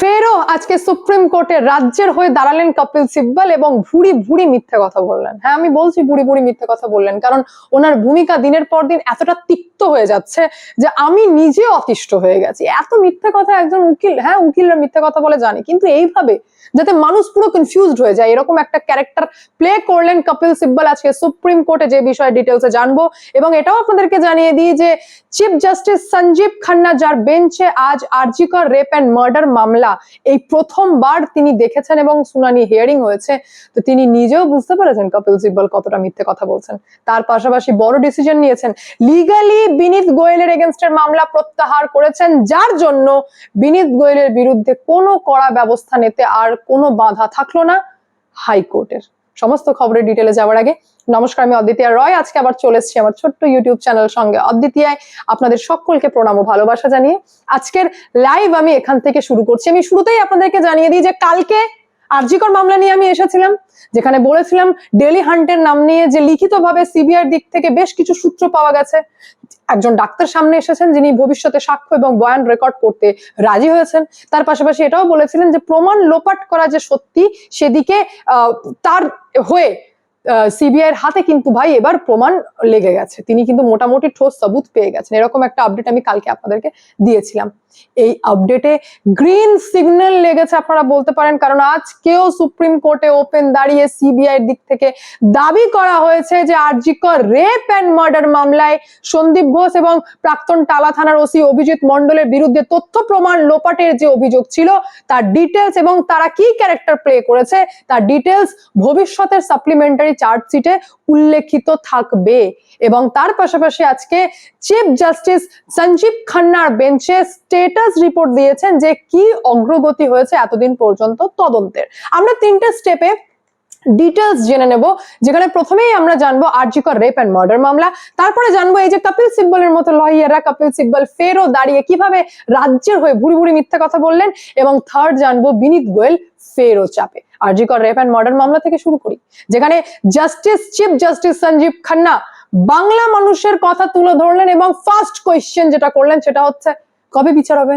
ফেরও আজকে সুপ্রিম কোর্টে রাজ্যের হয়ে দাঁড়ালেন কপিল সিব্বল এবং ভুড়ি ভুড়ি মিথ্যে কথা বললেন। হ্যাঁ আমি বলছি ভুড়ি ভুড়ি মিথ্যে কথা বললেন, কারণ ওনার ভূমিকা দিনের পর দিন এতটা তিক্ত হয়ে যাচ্ছে যে আমি নিজে অতিষ্ঠ হয়ে গেছি। এত মিথ্যে কথা একজন উকিল হ্যাঁ উকিলরা মিথ্যে কথা বলে জানি, কিন্তু এইভাবে যাতে মানুষ পুরো কনফিউজড হয়ে যায়, এরকম একটা ক্যারেক্টার প্লে করলেন কপিল সিব্বল আজকে সুপ্রিম কোর্টে যে বিষয়ে ডিটেলসে জানব। এবং এটাও আপনাদেরকে জানিয়ে দিই যে চিফ জাস্টিস সঞ্জীব খান্না, যার বেঞ্চে আজ আরজিকর রেপ অ্যান্ড মার্ডার মামলা এই প্রথমবার তিনি দেখেছেন এবং শুনানি হিয়ারিং হয়েছে, তো তিনি নিজেও বুঝতে পেরেছেন কপিল সিব্বল কতটা মিথ্যে কথা বলছেন। তার পাশাপাশি বড় ডিসিশন নিয়েছেন লিগালি বিনীত গোয়েলের এগেনস্টের মামলা প্রত্যাহার করেছেন, যার জন্য বিনীত গোয়েলের বিরুদ্ধে কোনো কড়া ব্যবস্থা নিতে আর কোনো বাধা থাকল না হাইকোর্টের। সমস্ত খবরের ডিটেলে যাওয়ার আগে নমস্কার, আমি অদ্বিতীয় রয়। আজকে আবার চলে এসেছি আমার ছোট্ট ইউটিউব চ্যানেল সঙ্গে। অদ্বিতিয়ায় আপনাদের সকলকে প্রণাম ও ভালোবাসা জানিয়ে আজকের লাইভ আমি এখান থেকে শুরু করছি। আমি শুরুতেই আপনাদেরকে জানিয়ে দিই যে কালকে আরজিকর মামলা নিয়ে আমি এসেছিলাম, যেখানে বলেছিলাম ডেলি হান্টের নাম নিয়ে যে লিখিতভাবে সিবিআর দিক থেকে বেশ কিছু সূত্র পাওয়া গেছে। একজন ডাক্তার সামনে এসেছেন, যিনি ভবিষ্যতে সাক্ষ্য এবং বয়ান রেকর্ড করতে রাজি হয়েছেন। তার পাশাপাশি এটাও বলেছিলেন যে প্রমাণ লোপাট করা যে সত্যি, সেদিকে তার হয়ে সিবিআই এর হাতে কিন্তু ভাই এবার প্রমাণ লেগে গেছে। তিনি কিন্তু মোটামুটি ঠোস সবুত পেয়ে গেছেন। এরকম একটা আপডেট আমি কালকে আপনাদেরকে দিয়েছিলাম। এই আপডেটে গ্রিন সিগন্যাল লেগেছে আপনারা বলতে পারেন, কারণ আজকেও সুপ্রিম কোর্টে ওপেন দাঁড়িয়ে সিবিআই দিক থেকে দাবি করা হয়েছে যে আরজিকর রেপ অ্যান্ড মার্ডার মামলায় সন্দীপ ঘোষ এবং প্রাক্তন টালা থানার ওসি অভিজিৎ মণ্ডলের বিরুদ্ধে তথ্য প্রমাণ লোপাটের যে অভিযোগ ছিল, তার ডিটেলস এবং তারা কি ক্যারেক্টার প্লে করেছে, তার ডিটেলস ভবিষ্যতের সাপ্লিমেন্টারি চার্জশিটে উল্লেখিত থাকবে। এবং তার পাশাপাশি আজকে চিফ জাস্টিস সঞ্জীব খান্নার বেঞ্চে স্টেটাস রিপোর্ট দিয়েছেন যে কি অগ্রগতি হয়েছে এতদিন পর্যন্ত তদন্তের। আমরা তিনটে স্টেপে ডিটেলস জেনে নেব, যেখানে প্রথমেই আমরা জানব আরজিকর রেপ অ্যান্ড মার্ডার মামলা, তারপরে জানব এই যে কপিল সিব্বলের মতো লয়াররা কপিল সিব্বল ফেরও দাঁড়িয়ে কীভাবে রাজ্যের হয়ে ভুড়ি ভুড়ি মিথ্যা কথা বললেন, এবং থার্ড জানব বিনীত গোয়েল ফেরও চাপে। আরজিকর রেপ অ্যান্ড মার্ডার মামলা থেকে শুরু করি, যেখানে justice chief justice Sanjiv Khanna Bangla মানুষের কথা তুলে ধরলেন এবং ফার্স্ট কোয়েশ্চেন যেটা করলেন সেটা হচ্ছে, কবে বিচার হবে?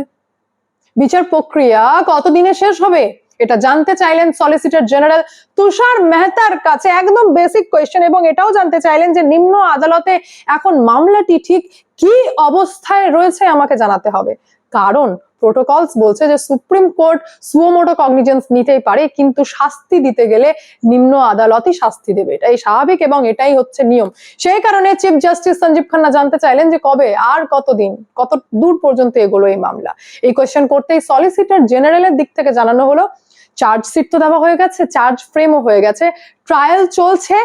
বিচার প্রক্রিয়া কতদিনে শেষ হবে? এটা জানতে চাইলেন সলিসিটর জেনারেল তুষার মেহতার কাছে, একদম বেসিক কোয়েশ্চেন এবং এটাও জানতে চাইলেন যে নিম্ন আদালতে এখন মামলাটি ঠিক কি অবস্থায় রয়েছে আমাকে জানাতে হবে। কারণ প্রোটোকলস বলছে যে সুপ্রিম কোর্ট সুয়োমোটো কগনিজেন্স নিতেই পারে, কিন্তু শাস্তি দিতে গেলে নিম্ন আদালতই শাস্তি দেবে। এটাই স্বাভাবিক এবং এটাই হচ্ছে নিয়ম। সেই কারণে চিফ জাস্টিস সঞ্জীব খান্না জানতে চাইলেন যে কবে, আর কতদিন, কত দূর পর্যন্ত এগোলো এই মামলা? এই কোয়েশ্চেন করতেই সলিসিটর জেনারেলের দিক থেকে জানানো হলো চার্জশিট তো দেওয়া হয়ে গেছে চার্জ ফ্রেমও হয়ে গেছে ট্রায়াল চলছে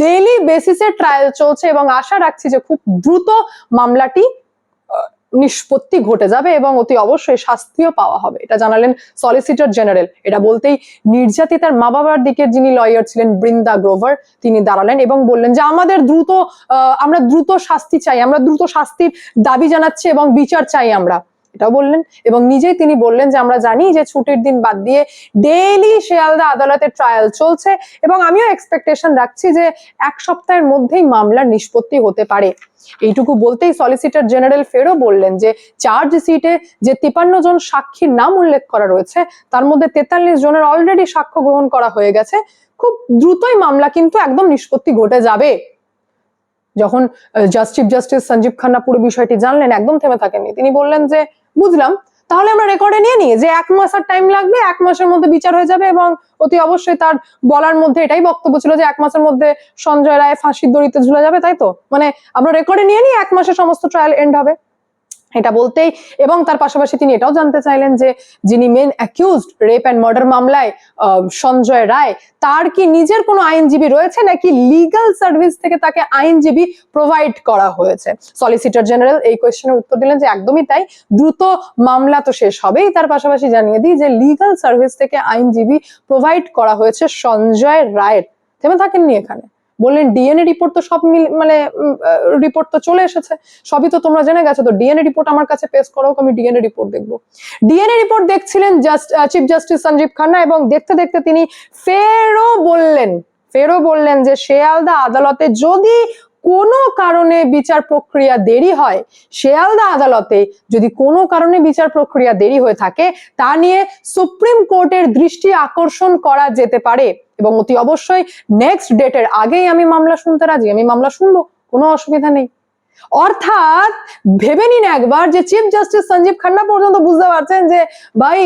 ডেইলি বেসিসে ট্রায়াল চলছে এবং আশা রাখছি যে খুব দ্রুত মামলাটি নিষ্পত্তি ঘটে যাবে এবং অতি অবশ্যই শাস্তিও পাওয়া হবে। এটা জানালেন সলিসিটর জেনারেল এটা বলতেই নির্যাতিতার মা বাবার দিকের যিনি লয়ার ছিলেন বৃন্দা গ্রোভার, তিনি দাঁড়ালেন এবং বললেন যে, আমাদের দ্রুত আমরা দ্রুত শাস্তি চাই, আমরা দ্রুত শাস্তির দাবি জানাচ্ছি এবং বিচার চাই আমরা। এটাও বললেন এবং নিজেই তিনি বললেন যে আমরা জানি যে ছুটির দিন বাদ দিয়ে ডেইলি শিয়ালদা আদালতে ট্রায়াল চলছে এবং আমিও এক্সপেকটেশন রাখছি যে এক সপ্তাহের মধ্যেই মামলার নিষ্পত্তি হতে পারে। এইটুকু বলতেই সলিসিটর জেনারেল ফেরও বললেন যে চার্জ সিটে যে তিপান্ন জন সাক্ষীর নাম উল্লেখ করা রয়েছে, তার মধ্যে তেতাল্লিশ জনের অলরেডি সাক্ষ্য গ্রহণ করা হয়ে গেছে। খুব দ্রুতই মামলা কিন্তু একদম নিষ্পত্তি ঘটে যাবে। যখন just chief justice Sanjiv Khanna পুরো বিষয়টি জানলেন, একদম থেমে থাকেননি। তিনি বললেন যে বুঝলাম। তাহলে আমরা রেকর্ডে নিয়ে নিই যে এক মাস আর টাইম লাগবে, এক মাসের মধ্যে বিচার হয়ে যাবে এবং অতি অবশ্যই তার বলার মধ্যে এটাই বক্তব্য ছিল যে এক মাসের মধ্যে সঞ্জয় রায় ফাঁসির দড়িতে ঝুলে যাবে, তাই তো? মানে আমরা রেকর্ডে নিয়ে নিই, এক মাসে সমস্ত ট্রায়াল এন্ড হবে। এটা বলতেই, এবং তার পাশাপাশি তিনি এটাও জানতে চাইলেন যে, যিনি main accused rape and murder মামলায় সঞ্জয় রায়, তার কি নিজের কোনো আইনজীবী রয়েছে নাকি লিগ্যাল সার্ভিস থেকে তাকে আইনজীবী প্রোভাইড করা হয়েছে? সলিসিটর জেনারেল এই কোয়েশ্চেনের উত্তর দিলেন যে, একদমই তাই, দ্রুত মামলা তো শেষ হবেই। তার পাশাপাশি জানিয়ে দিই যে লিগ্যাল সার্ভিস থেকে আইনজীবী প্রোভাইড করা হয়েছে সঞ্জয় রায়ের। থেমে থাকেননি এখানে। বললেন ডিএনএ রিপোর্ট তো সব মানে রিপোর্ট তো চলে এসেছে। সবই তো তোমরা জেনে গেছো, তো ডিএনএ রিপোর্ট আমার কাছে পেশ করো, আমি ডিএনএ রিপোর্ট দেখব। ডিএনএ রিপোর্ট দেখছিলেন just chief justice Sanjiv Khanna এবং দেখতে দেখতে তিনি ফেরও বললেন ফেরও বললেন যে শেয়ালদা আদালতে যদি কোনো কারণে বিচার প্রক্রিয়া দেরি হয়, শেয়ালদা আদালতে যদি কোনো কারণে বিচার প্রক্রিয়া দেরি হয়ে থাকে, তা নিয়ে সুপ্রিম কোর্টের দৃষ্টি আকর্ষণ করা যেতে পারে। এবং অতি অবশ্যই নেক্সট ডেটের আগেই আমি মামলা শুনতে রাজি, আমি মামলা শুনব, কোনো অসুবিধা নেই। অর্থাৎ ভেবে নিন একবার যে চিফ জাস্টিস সঞ্জীব খান্না পর্যন্ত বুঝতে পারছেন যে, ভাই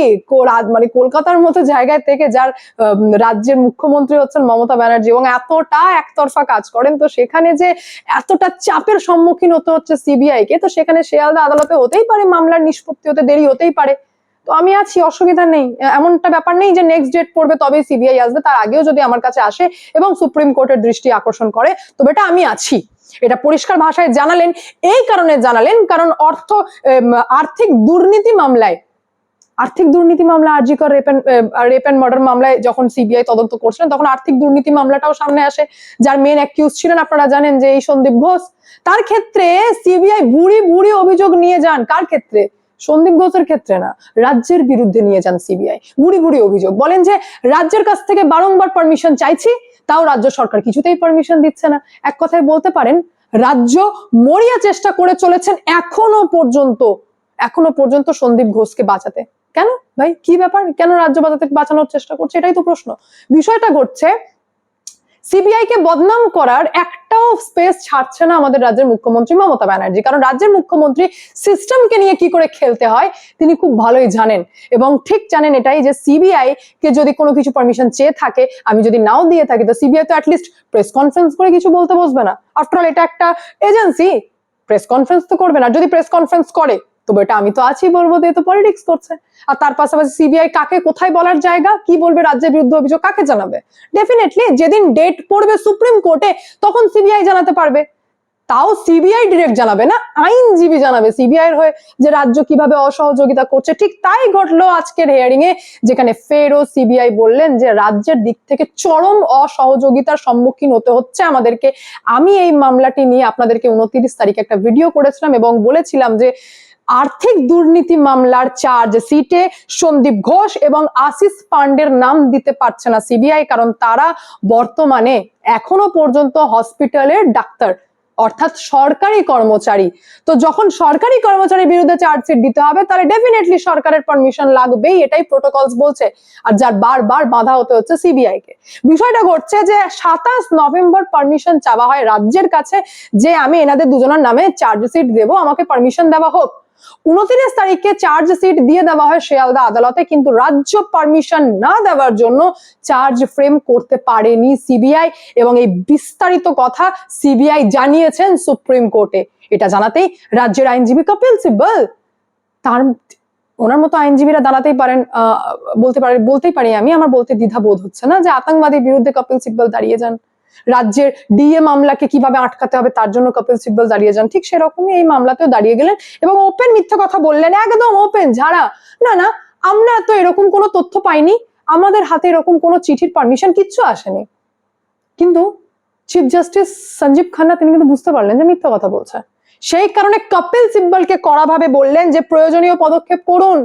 মানে কলকাতার মতো জায়গায় থেকে যার রাজ্যের মুখ্যমন্ত্রী হচ্ছেন মমতা ব্যানার্জি এবং এতটা একতরফা কাজ করেন, তো সেখানে যে এতটা চাপের সম্মুখীন হতে হচ্ছে সিবিআই কে, তো সেখানে শেয়ালদা আদালতে হতেই পারে, মামলার নিষ্পত্তি হতে দেরি হতেই পারে। তো আমি আছি, অসুবিধা নেই। এমনটা ব্যাপার নেই যে নেক্সট ডেট পড়বে তবেই সিবিআই আসবে, তার আগেও যদি আমার কাছে আসে এবং সুপ্রিম কোর্টের দৃষ্টি আকর্ষণ করে তো বেটা আমি আছি। এটা পরিষ্কার ভাষায় জানালেন, এই কারণে জানালেন, কারণ অর্থ আর্থিক দুর্নীতি মামলায়, আর্থিক দুর্নীতি মামলা RG Kar rape and rape and murder মামলায় যখন সিবিআই তদন্ত করছিলেন, তখন আর্থিক দুর্নীতি মামলাটাও সামনে আসে। যার মেন অ্যাকিউজ ছিলেন, আপনারা জানেন যে এই সন্দীপ ঘোষ। তার ক্ষেত্রে সিবিআই বুড়ি বুড়ি অভিযোগ নিয়ে যান, কার ক্ষেত্রে? সন্দীপ ঘোষের ক্ষেত্রে না, রাজ্যের বিরুদ্ধে নিয়ে যান সিবিআই বুড়ি বুড়ি অভিযোগ। বলেন যে, রাজ্যের কাছ থেকে বারংবার পারমিশন চাইছি, তাও রাজ্য সরকার কিছুতেই পারমিশন দিচ্ছে না। এক কথায় বলতে পারেন, রাজ্য মরিয়া চেষ্টা করে চলেছেন এখনও পর্যন্ত এখনও পর্যন্ত সন্দীপ ঘোষকে বাঁচাতে। কেন? ভাই, কি ব্যাপার? কেন রাজ্য বাঁচাতে বাঁচানোর চেষ্টা করছে? এটাই তো প্রশ্ন। বিষয়টা ঘটছে সিবিআই কে বদনাম করার একটাও স্পেস ছাড়ছে না আমাদের রাজ্যের মুখ্যমন্ত্রী মমতা ব্যানার্জি। কারণ রাজ্যের মুখ্যমন্ত্রী সিস্টেমকে নিয়ে কি করে খেলতে হয়, তিনি খুব ভালোই জানেন। এবং ঠিক জানেন এটাই যে সিবিআই কে যদি কোনো কিছু পারমিশন চেয়ে থাকে, আমি যদি নাও দিয়ে থাকি, তো সিবিআই তো অ্যাটলিস্ট প্রেস কনফারেন্স করে কিছু বলতে বসবে না। আফটার অল এটা একটা এজেন্সি প্রেস কনফারেন্স তো করবে না। যদি প্রেস কনফারেন্স করে তো বেটা, আমি তো আছি বলব দিয়ে তো পলিটিক্স করছে। আর তার পাশাপাশি সিবিআই কাকে কোথায় বলার জায়গা, কি বলবে রাজ্যের বিরুদ্ধে অভিযোগ, কাকে জানাবে? ডেফিনেটলি যেদিন ডেট পড়বে সুপ্রিম কোর্টে তখন সিবিআই জানাতে পারবে। তাও সিবিআই ডিরেক্ট জানাবে না, আইনজীবী জানাবে সিবিআই এর হয়ে যে রাজ্য কীভাবে অসহযোগিতা করছে। ঠিক তাই ঘটলো আজকের হিয়ারিং এ যেখানে ফেরও সিবিআই বললেন যে রাজ্যের দিক থেকে চরম অসহযোগিতার সম্মুখীন হতে হচ্ছে আমাদেরকে। আমি এই মামলাটি নিয়ে আপনাদেরকে উনত্রিশ তারিখে একটা ভিডিও করেছিলাম এবং বলেছিলাম যে আর্থিক দুর্নীতি মামলার চার্জ সিটে সন্দীপ ঘোষ এবং আশিস পান্ডের নাম দিতে পারছে না সিবিআই, কারণ তারা বর্তমানে এখনও পর্যন্ত হসপিটালের ডাক্তার, অর্থাৎ সরকারি কর্মচারী। তো যখন সরকারি কর্মচারীর বিরুদ্ধে চার্জশিট দিতে হবে, তাহলে ডেফিনেটলি সরকারের পারমিশন লাগবেই, এটাই প্রোটোকলস বলছে। আর যার বারবার বাধা হতে হচ্ছে সিবিআই কে। বিষয়টা ঘটছে যে সাতাশ নভেম্বর পারমিশন চাওয়া হয় রাজ্যের কাছে, যে আমি এনাদের দুজনের নামে চার্জশিট দেবো, আমাকে পারমিশন দেওয়া হোক। উনত্রিশ তারিখে চার্জ সিট দিয়ে দেওয়া হয় শিয়ালদা আদালতে, কিন্তু রাজ্য পারমিশন না দেওয়ার জন্য চার্জ ফ্রেম করতে পারেনি সিবিআই এবং এই বিস্তারিত কথা সিবিআই জানিয়েছেন সুপ্রিম কোর্টে। এটা জানাতেই রাজ্যের আইনজীবী কপিল সিব্বল, তার ওনার মতো আইনজীবীরা দাঁড়াতেই পারেন বলতে পারে, বলতেই পারি আমি, আমার বলতে দ্বিধা বোধ হচ্ছে না যে আতঙ্কবাদীর বিরুদ্ধে কপিল সিব্বল দাঁড়িয়ে যান। রাজ্যের ডিএ মামলাকে কীভাবে আটকাতে হবে, তার জন্য কপিল সিব্বল দাঁড়িয়ে যান। ঠিক সেরকমই এই মামলাতেও দাঁড়িয়ে গেলেন এবং ওপেন মিথ্যা কথা বললেন, একদম ওপেন ঝাড়া। না না, আমরা তো এরকম কোনো তথ্য পাইনি, আমাদের হাতে এরকম কোনো চিঠির পারমিশন কিচ্ছু আসেনি। কিন্তু চিফ জাস্টিস সঞ্জীব খান্না, তিনি কিন্তু বুঝতে পারলেন যে মিথ্যা কথা বলছে। সেই কারণে কপিল সিব্বলকে কড়াভাবে বললেন যে প্রয়োজনীয় পদক্ষেপ করুন।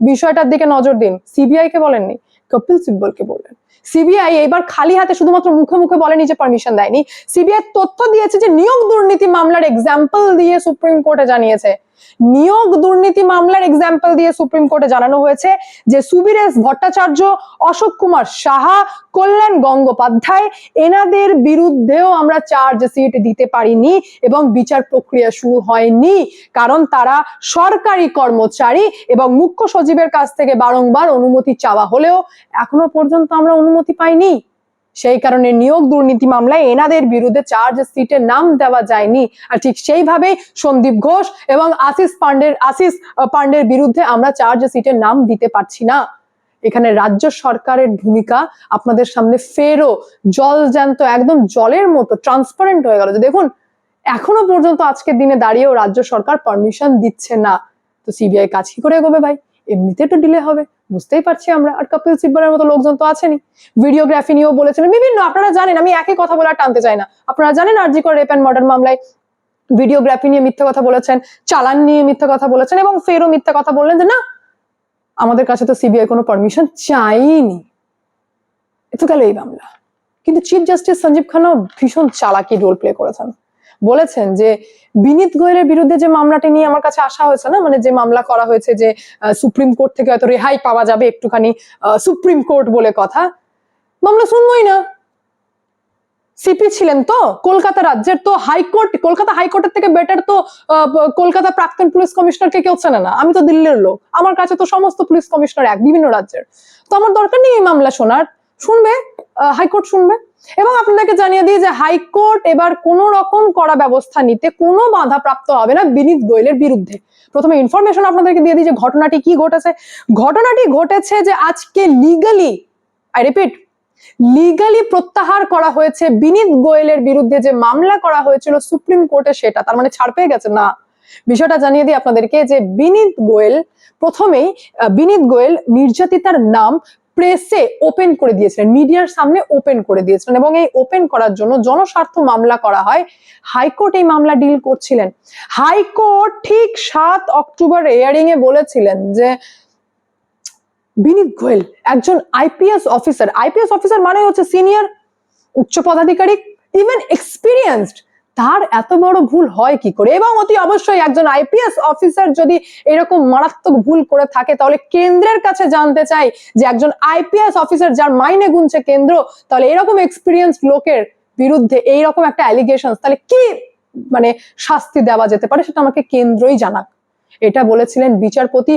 বিষয়টার দিকে নজর দিন। সিবিআই কে বলেননি। কপিল সিব্বলকে বললেন, সিবিআই এবার খালি হাতে শুধুমাত্র মুখে মুখে বলেনি যে পারমিশন দেয়নি। সিবিআই তথ্য দিয়েছে যে নিয়োগ দুর্নীতি মামলার এক্সাম্পল দিয়ে সুপ্রিম কোর্টে জানিয়েছে। নিয়োগ দুর্নীতি মামলার এক্সাম্পল দিয়ে সুপ্রিম কোর্টে জানানো হয়েছে যে সুবীরেশ ভট্টাচার্য, অশোক কুমার সাহা, কল্যাণ গঙ্গোপাধ্যায় এনাদের বিরুদ্ধেও আমরা চার্জ সিট দিতে পারিনি এবং বিচার প্রক্রিয়া শুরু হয়নি। কারণ তারা সরকারি কর্মচারী এবং মুখ্য সচিবের কাছ থেকে বারংবার অনুমতি চাওয়া হলেও এখনও পর্যন্ত আমরা অনুমতি পাইনি। সেই কারণে নিয়োগ দুর্নীতি মামলায় এনাদের বিরুদ্ধে চার্জ সিটের নাম দেওয়া যায়নি। আর ঠিক সেইভাবেই সন্দীপ ঘোষ এবং আশিস পান্ডের আশিস পান্ডের বিরুদ্ধে আমরা চার্জ সিটের নাম দিতে পারছি না। এখানে রাজ্য সরকারের ভূমিকা আপনাদের সামনে ফেরও জল জ্যান্ত, একদম জলের মতো ট্রান্সপারেন্ট হয়ে গেল। যে দেখুন, এখনও পর্যন্ত আজকের দিনে দাঁড়িয়েও রাজ্য সরকার পারমিশন দিচ্ছে না। তো সিবিআই কাজ কি করে এগোবে ভাই? এমনিতে একটু ডিলে হবে। বুঝতেই পারছি আমরা। আর কপিল সিব্বলের মতো লোকজন তো আছেনই। ভিডিওগ্রাফি নিয়েও বলেছিলেন, বিভিন্ন, আপনারা জানেন, আমি একই কথা বলে আর টানতে চাই না। আপনারা জানেন আরজি করে রেপ অ্যান্ড মার্ডার মামলায় ভিডিওগ্রাফি নিয়ে মিথ্যা কথা বলেছেন, চালান নিয়ে মিথ্যা কথা বলেছেন এবং ফেরও মিথ্যা কথা বললেন যে, না, আমাদের কাছে তো সিবিআই কোনো পারমিশন চাইনি। এ তো গেল এই মামলা। কিন্তু চিফ জাস্টিস সঞ্জীব খান্নাও ভীষণ চালাকি রোল প্লে করেছেন। বলেছেন যে বিনীত গোয়েলের বিরুদ্ধে যে মামলাটি নিয়ে আমার কাছে আসা হয়েছে না মানে যে মামলা করা হয়েছে যে সুপ্রিম কোর্ট থেকে হয়তো রেহাই পাওয়া যাবে একটুখানি সুপ্রিম কোর্ট বলে কথা, মামলা শুনবই না। সিপি ছিলেন তো, কলকাতা রাজ্যের তো হাইকোর্ট, কলকাতা হাইকোর্টের থেকে বেটার তো কলকাতা প্রাক্তন পুলিশ কমিশনারকে কেউ চেনে না। আমি তো দিল্লির লোক, আমার কাছে তো সমস্ত পুলিশ কমিশনার এক, বিভিন্ন রাজ্যের। তো আমার দরকার নেই এই মামলা শোনার। শুনবে হাইকোর্ট শুনবে। এবং আপনাদেরকে জানিয়ে দিই যে হাইকোর্ট এবার কোন রকম করা ব্যবস্থা নিতে কোনো বাধা প্রাপ্ত হবে না বিনীত গোয়েলের বিরুদ্ধে। প্রথমে ইনফরমেশন আপনাদেরকে দিয়ে দিই যে ঘটনাটি কি ঘটেছে। ঘটনাটি ঘটেছে যে আজকে লিগালি আই রিপিট লিগালি প্রত্যাহার করা হয়েছে বিনীত গোয়েলের বিরুদ্ধে যে মামলা করা হয়েছিল সুপ্রিম কোর্টে সেটা। তার মানে ছাড় পেয়ে গেছে? না। বিষয়টা জানিয়ে দিই আপনাদেরকে যে বিনীত গোয়েল, প্রথমেই বিনীত গোয়েল নির্যাতিতার নাম প্রেসে ওপেন করে দিয়েছিলেন মিডিয়ার সামনে ওপেন করে দিয়েছিলেন এবং এই ওপেন করার জন্য জনস্বার্থ মামলা করা হয়। হাইকোর্ট এই মামলা ডিল করছিলেন। হাইকোর্ট ঠিক সাত অক্টোবর এয়ারিং এ বলেছিলেন যে, বিনীত গোয়েল একজন আইপিএস অফিসার আইপিএস অফিসার মানে হচ্ছে সিনিয়র উচ্চ পদাধিকারী ইভেন এক্সপিরিয়েন্সড তার এত বড় ভুল হয় কি করে? এবং অতি অবশ্যই একজন আইপিএস অফিসার যদি এরকম মারাত্মক ভুল করে থাকে, তাহলে কেন্দ্রের কাছে জানতে চাই যে একজন আইপিএস অফিসার যার মাইনে গুনছে কেন্দ্র, তাহলে এরকম এক্সপিরিয়েন্স লোকের বিরুদ্ধে এইরকম একটা অ্যালিগেশন তাহলে কি মানে শাস্তি দেওয়া যেতে পারে সেটা আমাকে কেন্দ্রই জানাক। এটা বলেছিলেন বিচারপতি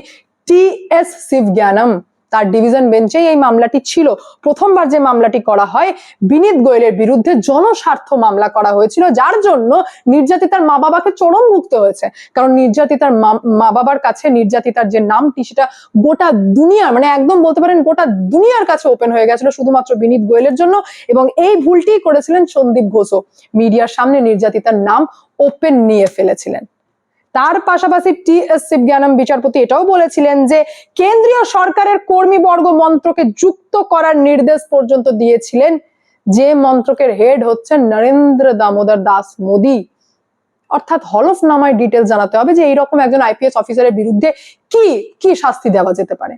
টি এস শিবজ্ঞানম তার ডিভিশন বেঞ্চেই এই মামলাটি ছিল। প্রথমবার যে মামলাটি করা হয়, বিনীত গোয়েলের বিরুদ্ধে জনস্বার্থ মামলা করা হয়েছিল, যার জন্য নির্যাতিতার মা বাবাকে চরম ভুগতে হয়েছে। কারণ নির্যাতিতার মা- মা বাবার কাছে নির্যাতিতার যে নামটি, সেটা গোটা দুনিয়ার মানে একদম বলতে পারেন গোটা দুনিয়ার কাছে ওপেন হয়ে গেছিল শুধুমাত্র বিনীত গোয়েলের জন্য এবং এই ভুলটি করেছিলেন সন্দীপ ঘোষও। মিডিয়ার সামনে নির্যাতিতার নাম ওপেন নিয়ে ফেলেছিলেন। তার পাশাপাশি টি এস শিবজ্ঞানম বিচারপতি এটাও বলেছিলেন যে কেন্দ্রীয় সরকারের কর্মীবর্গ মন্ত্রকে যুক্ত করার নির্দেশ পর্যন্ত দিয়েছিলেন যে মন্ত্রকের হেড হচ্ছেন নরেন্দ্র দামোদর দাস মোদী। অর্থাৎ হলফনামায় ডিটেল জানাতে হবে যে এইরকম একজন আইপিএস অফিসারের বিরুদ্ধে কি কি শাস্তি দেওয়া যেতে পারে।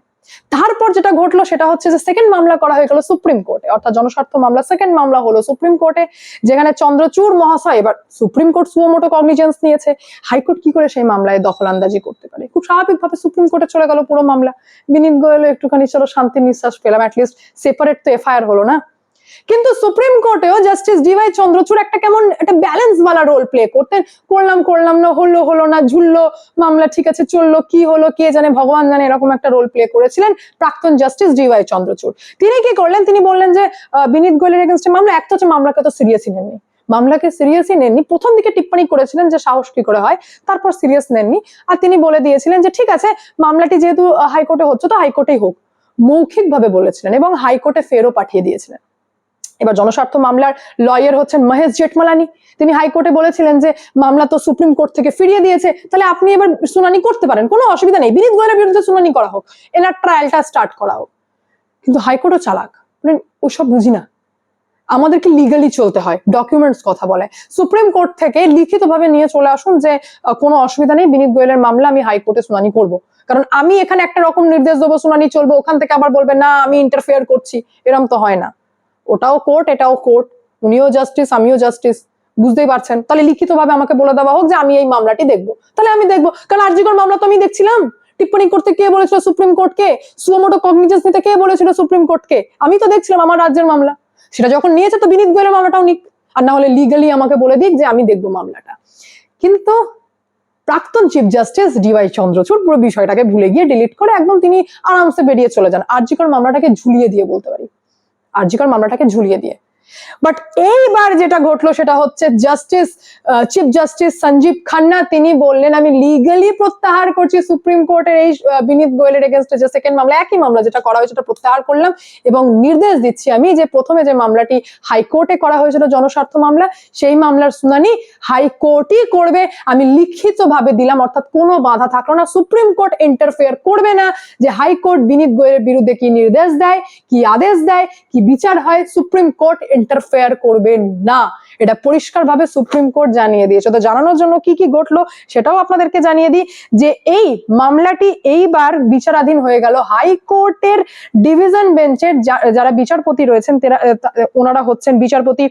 তারপর যেটা ঘটলো সেটা হচ্ছে যে সেকেন্ড মামলা করা হয়ে গেল সুপ্রিম কোর্টে। অর্থাৎ জনস্বার্থ মামলা সেকেন্ড মামলা হলো সুপ্রিম কোর্টে, যেখানে চন্দ্রচূড় মহাশয়, এবার Supreme Court suo motu cognizance নিয়েছে। হাইকোর্ট কি করে সেই মামলায় দখল আন্দাজি করতে পারে? খুব স্বাভাবিকভাবে সুপ্রিম কোর্টে চলে গেল পুরো মামলা। বিনীত গোয়েল, একটুখানি চলো শান্তির নিঃশ্বাস পেলাম অ্যাটলিস্ট সেপারেট তো এফআইআর হলো না? কিন্তু সুপ্রিম কোর্টেও জাস্টিস ডিওয়াই চন্দ্রচূড় একটা কেমন একটা ব্যালেন্স বালা রোল প্লে করতেন করলাম করলাম না, হলো হলো না, ঝুললো, মামলা ঠিক আছে, চলল, কি হলো, কে জানে, ভগবান জানে, এরকম একটা রোল প্লে করেছিলেন প্রাক্তন জাস্টিস ডিওয়াই চন্দ্রচূড় তিনি কি করলেন? তিনি বললেন যে বিনীত গোয়েলের এগেনস্টে মামলা, একটা হচ্ছে মামলাকে তো সিরিয়াসই নেননি। মামলাকে সিরিয়াসই নেননি, প্রথম দিকে টিপ্পণী করেছিলেন যে সাহস কি করে হয়, তারপর সিরিয়াস নেননি। আর তিনি বলে দিয়েছিলেন যে, ঠিক আছে, মামলাটি যেহেতু হাইকোর্টে হচ্ছে, তো হাইকোর্টেই হোক। মৌখিকভাবে বলেছিলেন এবং হাইকোর্টে ফেরও পাঠিয়ে দিয়েছিলেন। এবার জনস্বার্থ মামলার লয়ার হচ্ছেন মহেশ জেঠমালানি। তিনি হাইকোর্টে বলেছিলেন যে, মামলা তো সুপ্রিম কোর্ট থেকে ফিরিয়ে দিয়েছে, তাহলে আপনি এবার শুনানি করতে পারেন, কোনো অসুবিধা নেই। বিনীত গোয়েলের বিরুদ্ধে শুনানি করা হোক, এনার ট্রায়ালটা স্টার্ট করা হোক। কিন্তু হাইকোর্টও চালাক। মানে ওসব বুঝি না। আমাদেরকে লিগালি চলতে হয় ডকুমেন্টস কথা বলে। সুপ্রিম কোর্ট থেকে লিখিতভাবে নিয়ে চলে আসুন যে কোনো অসুবিধা নেই, বিনীত গোয়েলের মামলা আমি হাইকোর্টে শুনানি করব। কারণ আমি এখানে একটা রকম নির্দেশ দেবো, শুনানি চলবো, ওখান থেকে আবার বলবে, না, আমি ইন্টারফেয়ার করছি। এরম তো হয় না। ওটাও কোর্ট এটাও কোর্ট উনিও জাস্টিস আমিও জাস্টিস বুঝতেই পারছেন? তাহলে লিখিতভাবে আমাকে বলে দেওয়া হোক যে আমি এই মামলাটি দেখব। তাহলে আমি দেখব। কারণ আর্জিকর মামলা তো আমি দেখছিলাম। টিপ্পণী করতে কে বলেছিল? সুপ্রিম কোর্টকে সুমোটো কগনিজেন্স নিতে কে বলেছিল? সুপ্রিম কোর্টকে আমি তো দেখছিলাম আমার রাজ্যের মামলা। সেটা যখন নিয়েছে তো বিনীত গোয়েলের মামলাটাও নিক। আর না হলে লিগালি আমাকে বলে দিক যে আমি দেখব মামলাটা। কিন্তু প্রাক্তন চিফ জাস্টিস ডিওয়াই চন্দ্রচূড় পুরো বিষয়টাকে ভুলে গিয়ে ডিলিট করে একদম তিনি আরামসে বেরিয়ে চলে যান। আর্জিকর মামলাটাকে ঝুলিয়ে দিয়ে বলতে পারি। আর্জিকর মামলাটাকে ঝুলিয়ে দিয়ে। বাট এইবার যেটা ঘটলো সেটা হচ্ছে justice chief justice Sanjiv Khanna, তিনি বললেন, আমি লিগালি প্রত্যাহার করছি সুপ্রিম কোর্টের এই বিনীত গোয়েলের এগেনস্টে যে সেকেন্ড মামলা, একই মামলা যেটা করা হয়েছে সেটা প্রত্যাহার করলাম এবং নির্দেশ দিচ্ছি আমি যে প্রথমে যে মামলাটি হাইকোর্টে করা হয়েছিল, জনস্বার্থ মামলা, সেই মামলার শুনানি হাইকোর্টই করবে। আমি লিখিতভাবে দিলাম, অর্থাৎ কোনো বাধা থাকল না। সুপ্রিম কোর্ট ইন্টারফেয়ার করবে না যে হাইকোর্ট বিনীত গোয়েলের বিরুদ্ধে কি নির্দেশ দেয়, কি আদেশ দেয়, কি বিচার হয়। সুপ্রিম কোর্ট ইন্টারফেয়ার করবে না। এটা পরিষ্কারভাবে সুপ্রিম কোর্ট জানিয়ে দিয়েছে। তো জানানোর জন্য কি কি ঘটলো সেটাও আপনাদেরকে জানিয়ে দিই যে এই মামলাটি এইবার বিচারাধীন হয়ে গেল। হাইকোর্টের ডিভিশন বেঞ্চের যারা বিচারপতি রয়েছেন ওনারা হচ্ছেন বিচারপতি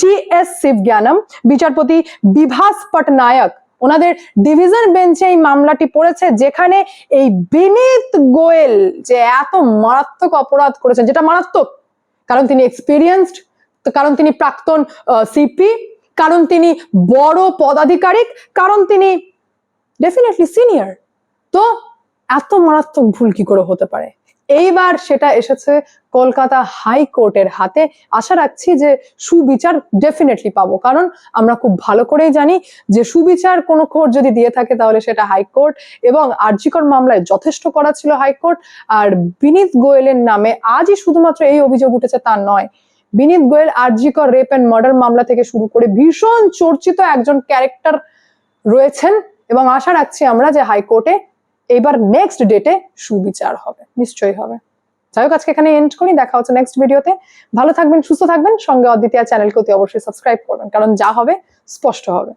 টি এস শিবজ্ঞানম, বিচারপতি বিভাস পটনায়ক। ওনাদের ডিভিশন বেঞ্চে এই মামলাটি পড়েছে, যেখানে এই বিনীত গোয়েল যে এত মারাত্মক অপরাধ করেছেন, যেটা মারাত্মক, কারণ তিনি এক্সপিরিয়েন্সড কারণ তিনি প্রাক্তন সিপি কারণ তিনি বড় পদাধিকারিক, কারণ তিনি ডেফিনেটলি সিনিয়র তো এত মারাত্মক ভুল কি করে হতে পারে? এইবার সেটা এসেছে কলকাতা হাইকোর্টের হাতে। আশা রাখছি যে সুবিচার ডেফিনেটলি পাবো। কারণ আমরা খুব ভালো করেই জানি যে সুবিচার কোনো কোর্ট যদি দিয়ে থাকে তাহলে সেটা হাইকোর্ট এবং আর্জিকর মামলায় যথেষ্ট করা ছিল হাইকোর্ট আর বিনীত গোয়েলের নামে আজই শুধুমাত্র এই অভিযোগ উঠেছে তা নয় Vineet Goel RG Kar rape and murder মামলা থেকে শুরু করে ভীষণ চর্চিত একজন ক্যারেক্টার রয়েছেন এবং আশা রাখছি আমরা যে হাইকোর্টে এবার নেক্সট ডেটে সুবিচার হবে, নিশ্চয়ই হবে। যাই হোক, আজকে এখানে এন্ড করি, দেখা হচ্ছে নেক্সট ভিডিওতে ভালো থাকবেন, সুস্থ থাকবেন, সঙ্গে অদ্বিতীয় চ্যানেলকে অতি অবশ্যই সাবস্ক্রাইব করবেন, কারণ যা হবে স্পষ্ট হবে।